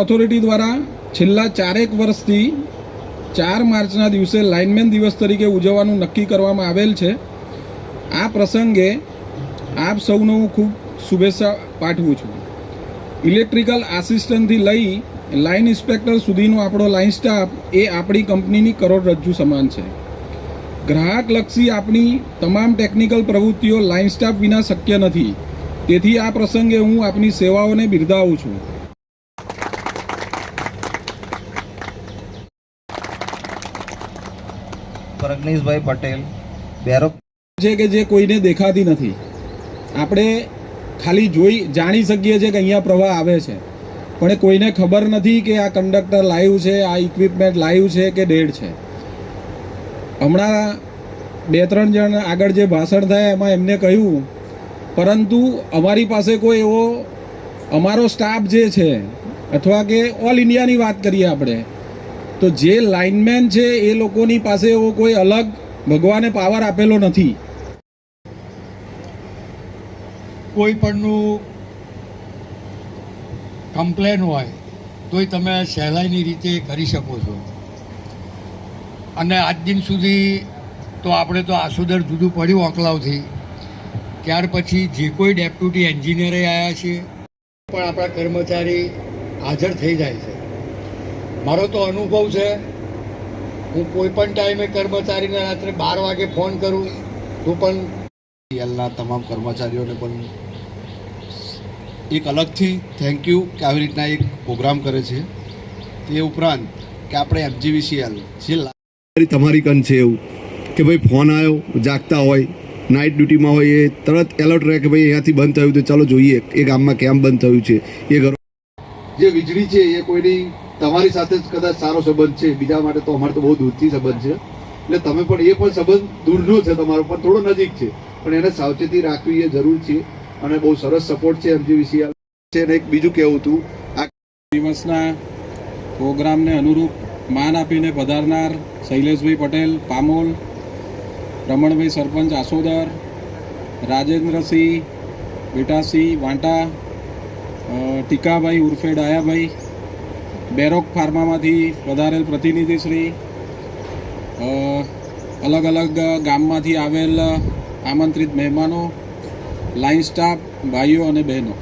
Authority દ્વારા છેલ્લા ચારેક વર્ષથી ચાર માર્ચના દિવસે લાઇનમેન દિવસ તરીકે ઉજવવાનું નક્કી કરવામાં આવેલ છે. આ પ્રસંગે આપ સૌનો હું ખૂબ શુભેચ્છા પાઠવું છું. ઇલેક્ટ્રિકલ આસિસ્ટન્ટથી લઈ લાઇન ઇન્સ્પેક્ટર સુધીનો આપણો લાઇન સ્ટાફ એ આપણી કંપનીની કરોડરજ્જુ સમાન છે. ગ્રાહકલક્ષી આપણી તમામ ટેકનિકલ પ્રવૃત્તિઓ લાઇન સ્ટાફ વિના શક્ય નથી. તેથી આ પ્રસંગે હું આપની સેવાઓને બિરદાવું છું. પ્રજ્ઞેશભાઈ પટેલ, બેરો છે કે જે કોઈને દેખાતી નથી. આપણે ખાલી જોઈ, જાણી શકીએ છીએ કે અહીંયા પ્રવાહ આવે છે. પણ કોઈને ખબર નથી કે આ કંડક્ટર લાઈવ છે, આ ઇક્વિપમેન્ટ લાઈવ છે કે ડેડ છે. હમણાં બે, ત્રણ જણ આગળ જે ભાષણ થયા એમાં એમને કહ્યું, પરંતુ અમારી પાસે કોઈ એવો, અમારો સ્ટાફ જે છે, અથવા કે ઓલ ઇન્ડિયાની વાત કરીએ આપણે તો જે લાઇનમેન છે એ લોકોની પાસે એવો કોઈ અલગ ભગવાને પાવર આપેલો નથી. કોઈ પણનું કમ્પ્લેન હોય, તોય તમે સહેલાઈની રીતે કરી શકો છો. અને આજ દિન સુધી તો આપણે તો આસુદર જુદું પડ્યું અંકલાવથી ત્યાર પછી જે કોઈ ડેપ્યુટી એન્જિનિયરે આવ્યા છે, પણ આપણા કર્મચારી હાજર થઈ જાય છે. મારો તો અનુભવ છે, હું કોઈ પણ ટાઈમે કર્મચારીને રાત્રે બાર વાગે ફોન કરું, તો પણ એલના તમામ કર્મચારીઓને પણ એક અલગથી થેન્ક યુ કે આવી રીતના એક પ્રોગ્રામ કરે છે. તે ઉપરાંત કે આપણે એમજીવીસીએલ જે તમારી કન છે એવું, કે ભાઈ ફોન આવ્યો જાગતા હોય નાઇટ ડ્યુટીમાં હોય, એ તરત એલર્ટ રહે કે ભાઈ અહીંયાથી બંધ થયું તો ચાલો જોઈએ, એ ગામમાં કેમ બંધ થયું છે, એ ઘર જે વીજળી છે, એ કોઈની તમારી સાથે જ કદાચ સારો સંબંધ છે, બીજા માટે તો અમારે તો બહુ દૂરથી સંબંધ છે. એટલે તમે પણ એ પણ સંબંધ દૂરનો છે તમારો, પણ થોડો નજીક છે. પણ એને સાવચેતી રાખવી એ જરૂર છે અને બહુ સરસ સપોર્ટ છે એમજીવીસીએલ છે અને એક બીજું કહેવું હતું, આ દિવસના પ્રોગ્રામને અનુરૂપ માન આપીને પધારનાર શૈલેષભાઈ પટેલ, પામોલ, રમણભાઈ સરપંચ આસોદર, રાજેન્દ્રસિંહ, બેટાસિંહ વાંટા ટીકાભાઈ ઉર્ફે ડાયાભાઈ બેરોક ફાર્મામાંથી પધારેલ પ્રતિનિધિશ્રી અલગ અલગ ગામમાંથી આવેલ આમંત્રિત મહેમાનો લાઇન સ્ટાફ ભાઈઓ અને બહેનો.